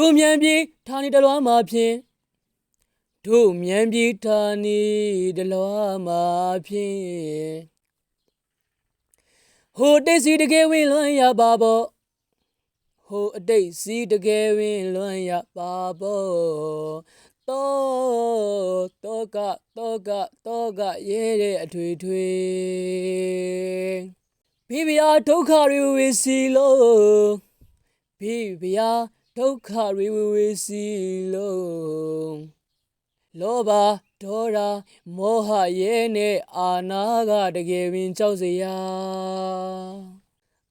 တို့မြန်ပြေဌာနေတလွားမှာဖြင့်တို့မြန်ပြေဌာနေတလွားမှာဖြင့်ဟိုတိတ်စီတကယ်ဝင်လွန်ရပါပေါ့ဟိုအတိတ်စီတကယ်ဝင်လွန်ရပါပေါ့တော့တော့ကတော့ကတော့ကရဲတဲ့အထွေထွေဘိဗျာဒုက္ခတွေဝေစီလို့ဘိဗျာ ဒုက္ခတွေဝေဝေစီလုံးလောဘဒေါရမောဟရဲနဲ့အာနာကတကယ်ပင်ကြောက်စရာ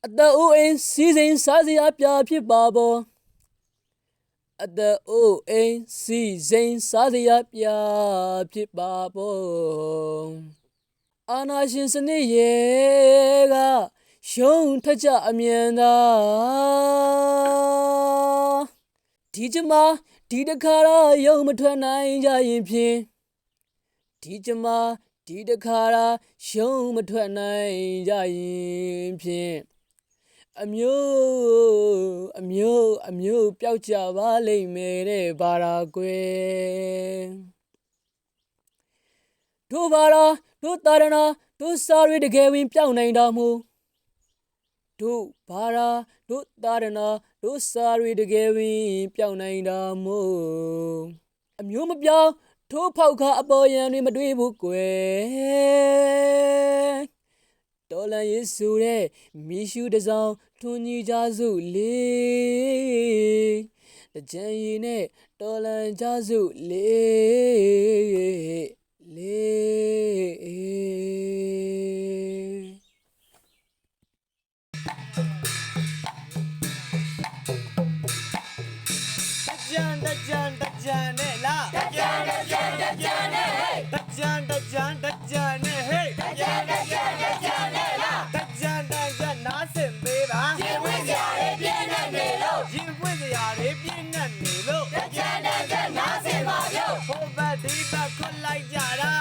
အတအိုးအင်းစီစဉ်စားစရာပြဖြစ်ပါဘောအတအိုးအင်းစီစဉ်စားစရာပြဖြစ်ပါဘောအာနာရှင်စနစ်ရဲ့က ရှုံးထက်ကြအမြန်သာဒီကျမဒီတခါတော့ယုံမထွက်နိုင်ကြရင်ဖြင့်ဒီကျမဒီတခါတော့ရှုံးမထွက်နိုင်ကြရင်ဖြင့်အမျိုးအမျိုးအမျိုးပျောက်ကြပါလိမ့်မယ်တဲ့ဘာရာကွယ်တို့ဘာရာတို့တာရဏတို့စာရီတကယ်ဝင်ပျောက်နိုင်တော်မူ တို့ဘာရာတို့တာရဏတို့စာရီတကယ်ဝင်ပျောက်နိုင်တာမို့အမျိုးမပြောင်းထိုးဖောက်ခါအပေါ်ယံတွေမတွေးဘူးကွယ်တော်လန်ရေးဆိုတဲ့မိရှုတစ်စောင်းထွန်ကြီးကြစုလေးတကြံရည်နဲ့တော်လန်ကြစုလေးလေး ကြံတကြံနဲ့ဟေးတကြံတကြံတကြံနဲ့လားတကြံတကြံနားစင်ပေးပါရင်ပွင့်စရာတွေပြင်းနေနေလို့ရင်ပွင့်စရာတွေပြင်းနေနေလို့တကြံတကြံနားစင်ပါပြောဟိုဘက်ဒီဘက်ခွတ်လိုက်ကြတာ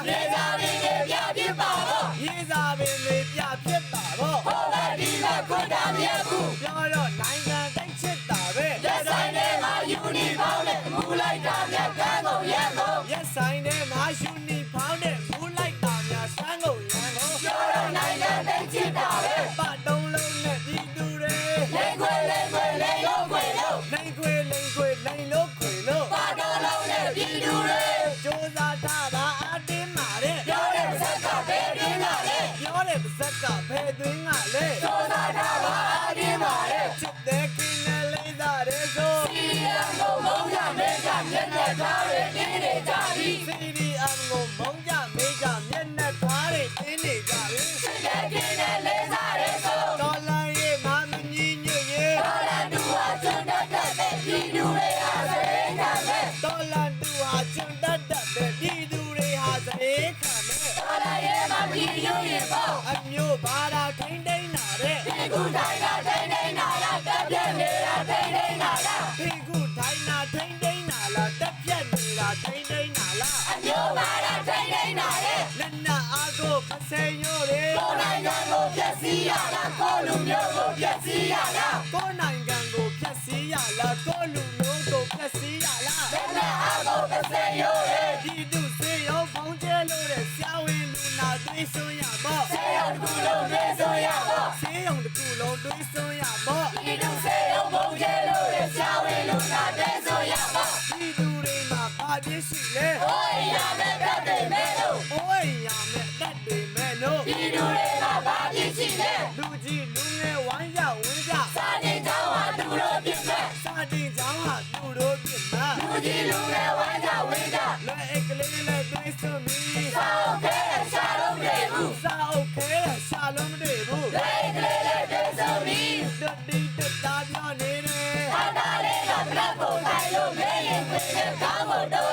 လိန် တိုင်းကထိန်ထိန်နာလားတက်ပြက်နေတာထိန်ထိန်နာလားဒီခုတိုင်းနာထိန်ထိန်နာလားတက်ပြက်နေတာထိန်ထိန်နာလားအမျိုးဘာသာထိန်ထိန်နာတဲ့လက်နက်အားကိုပစဲရိုးတယ်ကိုနိုင်ငံကိုဖျက်ဆီးရလားကိုလူမျိုးကိုဖျက်ဆီးရလားကိုနိုင်ငံကိုဖျက်ဆီးရလားကိုလူမျိုးကိုဖျက်ဆီးရလားလက်နက်အားကိုပစဲရိုးတယ်ဒီသူစေရောဖုံးကျဲလို့တဲ့ဆရာဝန်လူနာသွေးစွန်းရပေါ့ဆေးရုံတစ်ခုလုံးသွေးစွန်းရပေါ့ဆေးရုံတစ်ခု လုံးသွေးစွန်းရပေါ့ဒီသူစေရောဖုံးကျဲလို့တဲ့ဆရာဝန်လူနာသွေးစွန်းရပေါ့ဒီသူတွေမှာဘာပြစ်ရှိလဲဟိုးရမယ်တတ်တယ်မဲလို့ဟိုးရမယ်တတ်တယ်မဲလို့ဒီသူတွေမှာဘာပြစ်ရှိလဲလူကြီးလူငယ်ဝိုင်းရဝင်းကြစာတင်ကြောင်းဟာသူတို့ပြစ်မဲ့စာတင်ကြောင်းဟာသူတို့ပြစ်မဲ့လူကြီးလူငယ်ဝိုင်းကြဝင်းကြလက်အက်ကလေးနဲ့သွေးစွန်းပြီးစာအုပ်ခဲရှာလုံးမတွေ့ဘူး စာအုပ်ခဲရှာလုံးမတွေ့ဘူးလက်အက်ကလေးနဲ့သွေးစွန်းပြီးတတိတတာပြောနေတယ်ဟာတာလေးကဘလက်ကိုထိုင်လို့မဲရင်ခွေနဲ့ကောင်းကိုတိုးလို့တ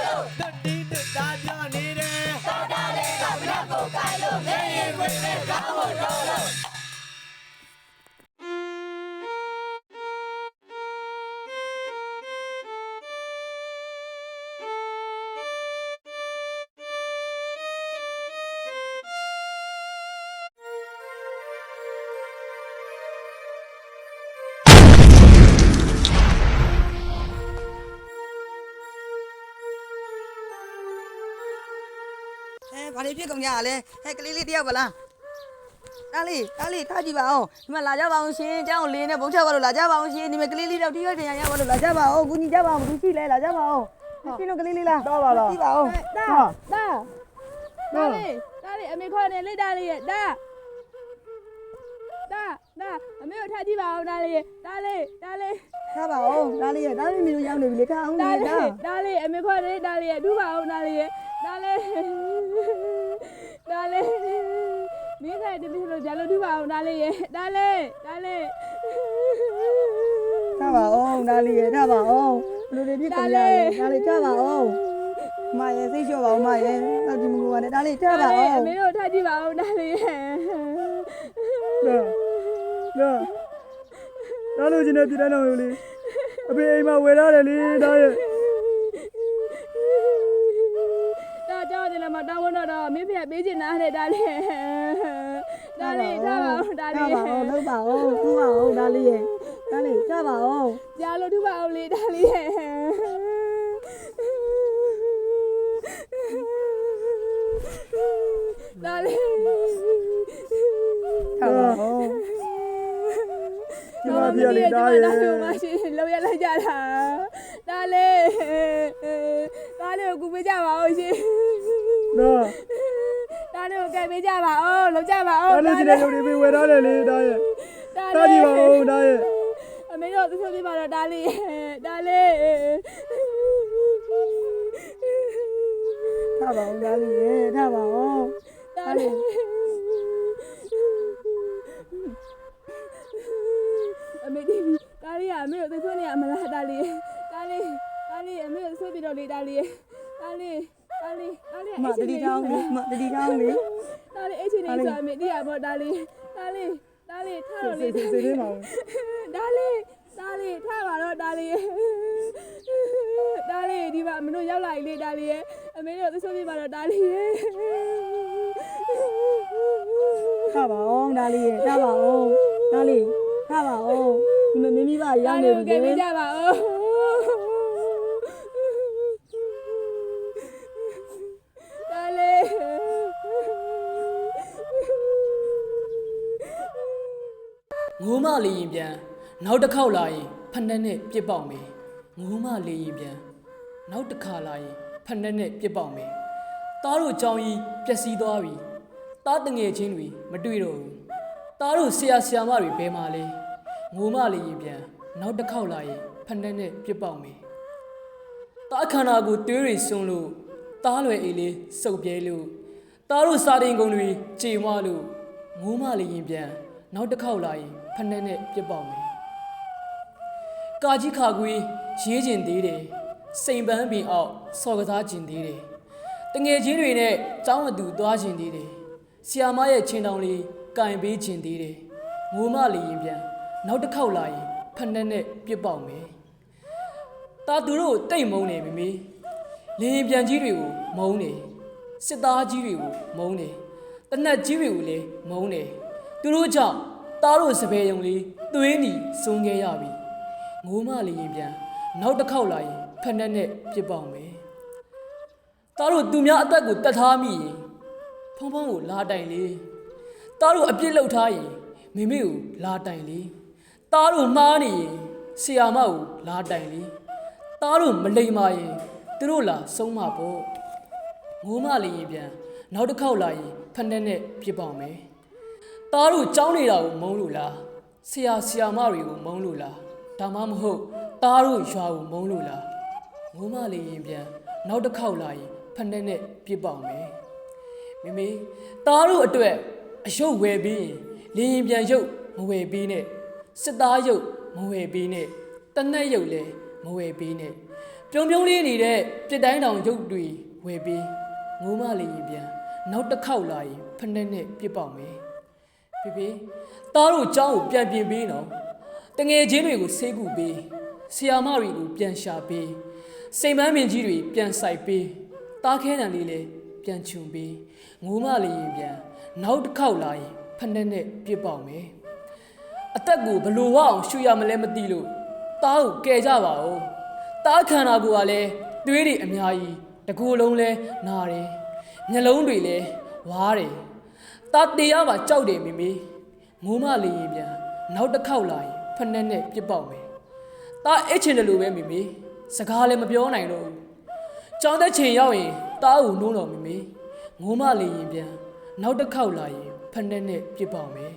ဖြစ်ကုန်ကြရလဲဟဲ့ကလေးလေးတယောက်ပါလားတားလေးတားလေးထားကြည့်ပါဦးဒီမှာလာကြပါအောင်ရှင်เจ้าကိုလေးနဲ့ဘုံချက်ပါလို့လာကြပါအောင်ရှင်ဒီမှာကလေးလေးတော့တီးရတင်ရရပါလို့လာကြပါဦးကူညီကြပါအောင်ဘူးရှိလဲလာကြပါအောင်ရှင်တို့ကလေးလေးလားတော့ပါလားကြည့်ပါဦး တာတာဒါလေးဒါလေးအမေခေါ်နေလိတ်တာလေးရဲ့ဒါဒါဒါအမေကိုထားကြည့်ပါဦးဒါလေးဒါလေးဒါလေး ထားပါဦးတားလေးရဲ့တားလေးမျိုးရောက်နေပြီလေထားအောင် ဒါ လေ လေး တား ဒါလေးအမေခေါ်နေဒါလေးရဲ့ဒူးပါဦးဒါလေးရဲ့ဒါလေး ဒါလေးမင်းကတပည့်လို့ကြာလို့ဒူးပါဦးဒါလေးရဲ့ဒါလေးဒါလေးထားပါဦးတားလေးရဲ့ထားပါဦးဘယ်လိုတွေဖြစ်ကုန်ကြလဲတားလေးထားပါဦးမရဲ့စိတ်လျှော့ပါဦးမရဲ့တော့ဒီမကူကလည်းတားလေးထားပါဦးအမေတို့ထားကြည့်ပါဦးဒါလေးရဲ့နော်နော်လို့ချင်းတဲ့ပြည်တိုင်းတော်မျိုးလေးအဖေအိမ်မှာဝယ်ရတယ်လေဒါရဲ့ ပေးချင်တာတဲ့ဒါလေးဒါလေးထားပါဦးဒါထားလေးပါဦးလုပ်ပါဦးထူပါဦးတားလေးရဲ့တားလေးထားပါဦးကြားလို့ထူပါဦးလေဒါလေးဒါလေးထားပါဦးဒီမှာပြလေဒါရဲ့ဒါလေးမရှိလောက်ရလိုက်ကြတာဒါလေးဒါလေးကိုကူပေးကြပါဦးရှင်နော် ဒါလေးကိုကဲပေးကြပါဦးလောက်ကြပါဦးဒါလို့ချင်းတဲ့လူတွေပဲဝယ်ရတယ်လေဒါရဲ့ဒါတာကြည့်ပါဦးဒါရဲ့အမေတို့သူဆိုပြပါတော့ဒါလေးဒါလေးထားပါဦးတားလေးရဲ့ထားပါဦးဒါလေးအမေဒီဒါလေးကအမေတို့သူဆိုနေရမလားဒါလေးဒါလေးဒါလေးအမေတို့ဆိုပြတော့လေဒါလေးဒါလေး ဒါလေးဒါလေးမတတိတောင်းလေမတတိတောင်းလေဒါလေးအဲ့ချင်းနေဆိုအမေတိရပေါ့ဒါလေးဒါလေးဒါလေးထားတော့လေစိတ်စိတ်လေးပါဦးဒါလေးဒါလေးထားပါတော့ဒါလေးဒါလေးဒီမှာမတို့ရောက်လာပြီလေဒါလေးရဲ့အမေတို့သဆိုးပြပါတော့ဒါလေးရဲ့ထားပါဦးတားလေးရဲ့ထားပါဦးတားလေးထားပါဦးဒီမမင်းမိဘရောက်နေဒါပြီလေးကိုကဲလေပေးကြပါဦးဒါလေး ငိုးမ လေးရင်ပြန်နောက်တစ်ခေါက်လာရင်ဖက်နှက်နဲ့ပြစ်ပေါက်မယ်ငိုးမလေးရင်ပြန်နောက်တစ်ခါလာရင်ဖက်နှက်နဲ့ပြစ်ပေါက်မယ်သားတို့ကြောင်းကြီးပျက်စီးသွားပြီသားတငယ်ချင်းတွေမတွေ့တော့ဘူးသားတို့ဆရာဆရာမတွေဘယ်မှာလဲငိုးမလေးရင်ပြန်နောက်တစ်ခေါက်လာရင်ဖက်နှက်နဲ့ပြစ်ပေါက်မယ်သားခန္ဓာကိုတွေးတွေစွန်းလို့သားလွယ်အေးလေးစုပ်ပြဲလို့သားတို့စာတင်ကုန်တွေကြေမွားလို့ငိုးမလေးရင်ပြန်နောက်တစ်ခေါက်လာရင် ဖက်နှက်နဲ့ပြစ်ပေါက်မယ်။ကာကြီးခါကွေးရေးကျင်သေးတယ်။စိန်ပန်းပင်အောက်စော်ကစားကျင်သေးတယ်။တငယ်ချင်းတွေနဲ့ကျောင်းအတူသွားကျင်သေးတယ်။ဆီယာမရဲ့ချင်းတောင်လေးကင်ပေးကျင်သေးတယ်။ငိုမလေးရင်ပြန်နောက်တစ်ခေါက်လာရင်ဖက်နှက်နဲ့ပြစ်ပေါက်မယ်။တာသူတို့တိတ်မုံနေမိမိ။လင်းပြန်ကြီးတွေကိုမုံနေ။စစ်သားကြီးတွေကိုမုံနေ။တနက်ကြီးတွေကိုလည်းမုံနေ။သူတို့ကြောင့် သားတို့စပယ်ယုံလေးသွေးနီဆုံးခဲ့ရပြီငိုးမလေးရင်ပြန်နောက်တစ်ခေါက်လာရင်ဖက်နှက်နဲ့ပြစ်ပေါက်မယ်သားတို့သူများအသက်ကိုတတ်ထားမိရင်ဖုံဖုံကိုလာတိုင်လေသားတို့အပြစ်လုပ်ထားရင်မိမိကိုလာတိုင်လေသားတို့မှားနေရင်ဆီယာမကိုလာတိုင်လေသားတို့မလိမ္မာရင်သူတို့လာဆုံးမပေါ့ငိုးမလေးရင်ပြန်နောက်တစ်ခေါက်လာရင်ဖက်နှက်နဲ့ပြစ်ပေါက်မယ် သားတို့ကြောင်းနေတာကိုမုန်းလို့လားဆရာဆရာမတွေကိုမုန်းလို့လားဒါမှမဟုတ်သားတို့ရွာကိုမုန်းလို့လားငိုးမလေးရင်ပြန်နောက်တစ်ခေါက်လာရင်ဖက်နဲ့နဲ့ပြစ်ပေါက်မယ်မိမိသားတို့အတွက်အယုတ်ဝယ်ပြီးရင်လင်းရင်ပြန်ယုတ်မဝယ်ပြီးနဲ့စစ်သားယုတ်မဝယ်ပြီးနဲ့တနက်ယုတ်လည်းမဝယ်ပြီးနဲ့ပြုံပြုံးလေးနေတဲ့ပြစ်တိုင်းတောင်ယုတ်တွေဝယ်ပြီးငိုးမလေးရင်ပြန်နောက်တစ်ခေါက်လာရင်ဖက်နဲ့နဲ့ပြစ်ပေါက်မယ် ဖေဖေသားတို့เจ้าကိုပြန်ပြင်ပေးနော်တငယ်ချင်းတွေကိုဆေးကူပေးဆီယာမတွေကိုပြန်ရှာပေးစိန်ပန်းမင်ကြီးတွေပြန်ဆိုင်ပေးတားခဲတံလေးလည်းပြန်ခြုံပေးငိုးမလေးရင်ပြန်နောက်တစ်ခေါက်လာရင်ဖက်နဲ့နဲ့ပြစ်ပေါက်မယ်အသက်ကိုဘလို့ဝအောင်ရှူရမလဲမသိလို့တားကိုကယ်ကြပါဦးတားခန္ဓာကိုယ်ကလည်းတွေးတွေအများကြီးတကူလုံးလဲနာတယ် မျက်လုံးတွေလည်းဝါးတယ် တာတေရမှာကြောက်တယ်မိမိငိုမလေးရင်ပြန်နောက်တစ်ခေါက်လာရင်ဖနက်နဲ့ပြစ်ပေါက်မယ်တာအစ်ချင်တယ်လို့ပဲမိမိစကားလည်းမပြောနိုင်တော့ဘူးကြောင်တဲ့ချင်ရောက်ရင်တာအူနှိုးတော်မိမိငိုမလေးရင်ပြန်နောက်တစ်ခေါက်လာရင်ဖနက်နဲ့ပြစ်ပေါက်မယ်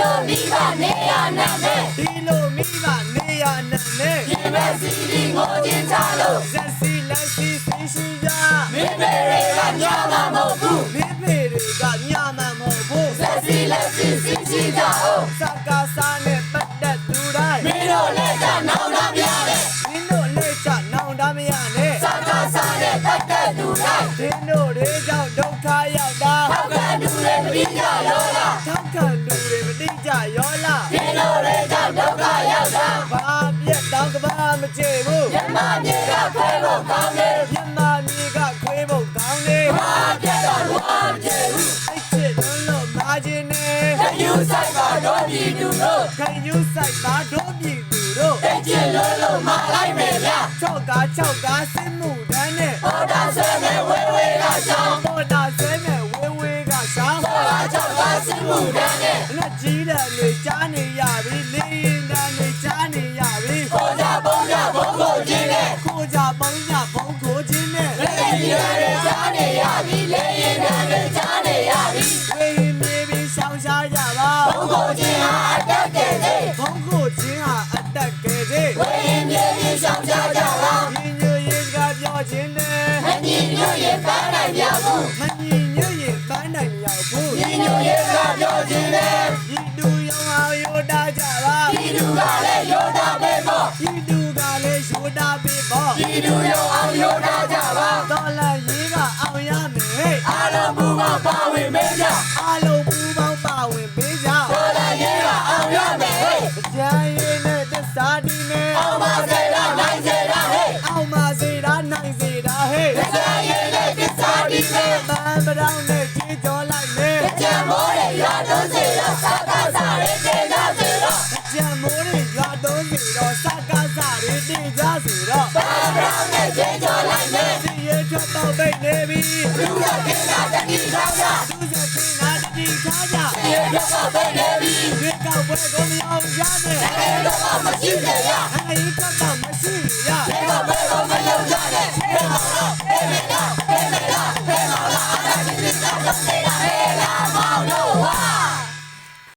လိုမိဘနေရနဲ့ဒီလိုမိဘနေရနဲ့ရင်ပတ်စီပြီးငိုချင်းကြလို့ဇက်စီလက်စီစီရှိကြမိဖေတွေကညမှာမဟုတ်ဘူးမိဖေတွေကညမှာမဟုတ်ဘူးဇက်စီလက်စီစီရှိကြအောင်စကားစားနဲ့ပတ်သက်သူတိုင်းမင်းတို့လက်ကြနောင်တမရနဲ့မင်းတို့လက်ကြနောင်တမရနဲ့စကားစားနဲ့ပတ်သက်သူတိုင်းမင်းတို့တွေကြောင့်ဒုက္ခရောက်တာထောက်ခံသူတွေမတိကြရောလား ချေဘူးမြမမြေကခွဲဖို့ကောင်းတယ်မြမမြေကခွဲဖို့ကောင်းတယ်ဘာပြက်တော့ဘာမချေဘူးအဲ့ချစ်လုံးလို့မာခြင်းနဲ့ခယူဆိုင်ပါတော့ပြည်သူတို့ခယူဆိုင်ပါတော့ပြည်သူတို့အဲ့ချစ်လုံးလို့မာလိုက်မယ်ဗျချောက်ကားချောက်ကားစစ်မှုတန်းနဲ့ပေါ်တာဆွဲမဲ့ဝဲဝဲကရှောင်းပေါ်တာဆွဲမဲ့ဝဲဝဲကရှောင်းပေါ်တာချောက်ကားစစ်မှုတန်းနဲ့လက်ကြီးတဲ့တွေကြားနေရပြီလေးရင်တန်းတွေကြားနေ ရပြီကိုကြပုံကြဘုံကိုချင်းနဲ့ကိုကြပုံကြဘုံကိုချင်းနဲ့လက်ကြီးတဲ့တွေကြားနေရပြီလေးရင်တန်းတွေကြားနေရပြီဝေးမြေပြီးရှောင်းရှားကြပါဘုံကိုချင်းဟာအတက်ကဲသေးဘုံကိုချင်းဟာအတက်ကဲသေးဝေးမြေပြီးရှောင်းရှားကြပါညီညွတ်ရေးစကားပြောခြင်းနဲ့မညီညွတ်ရင်ပန်းနိုင်မြောက်ဘူးမညီညွတ်ရင်ပန်းနိုင်မြောက်ဘူးညီညွတ်ရေးစကားပြောခြင်းနဲ့ဒီတူရောင် အောင်ရိုတာကြပါဒီတူကလည်းရိုတာပေးဖို့ဒီတူကလည်းရိုတာပေးဖို့ဒီတူရောင်အောင်ရိုတာကြပါတော်လည်းရေးကအောင်ရမယ်အားလုံးပူပေါင်းပါဝင်ပေးကြအားလုံးပူပေါင်းပါဝင်ပေးကြတော်လည်းရေးကအောင်ရမယ်ကြံရည်နဲ့တစားဒီနဲ့အောင်ပါစေတာနိုင်စေတာဟဲ့အောင်ပါစေတာနိုင်စေတာဟဲ့ကြံရည်နဲ့တစားဒီနဲ့မန်ပတောင်း စေတော့စကားစားရဲတေကြစေတော့ကြံမိုးရဲ့ရွာသွန်းစေတော့စကားစားရဲတေကြစေတော့မန်ပတောင်းနဲ့ကြေးကြောလိုက်မယ်စီရဲထွက်တော့ပိတ်နေပြီလူကကင်းတာတတိထားကြလူကကင်းတာတတိထားကြစီရဲထွက်တော့ပိတ်နေပြီဒီကောက်ပွဲကိုမအောင်ရနဲ့အဲတော့မရှိစေရ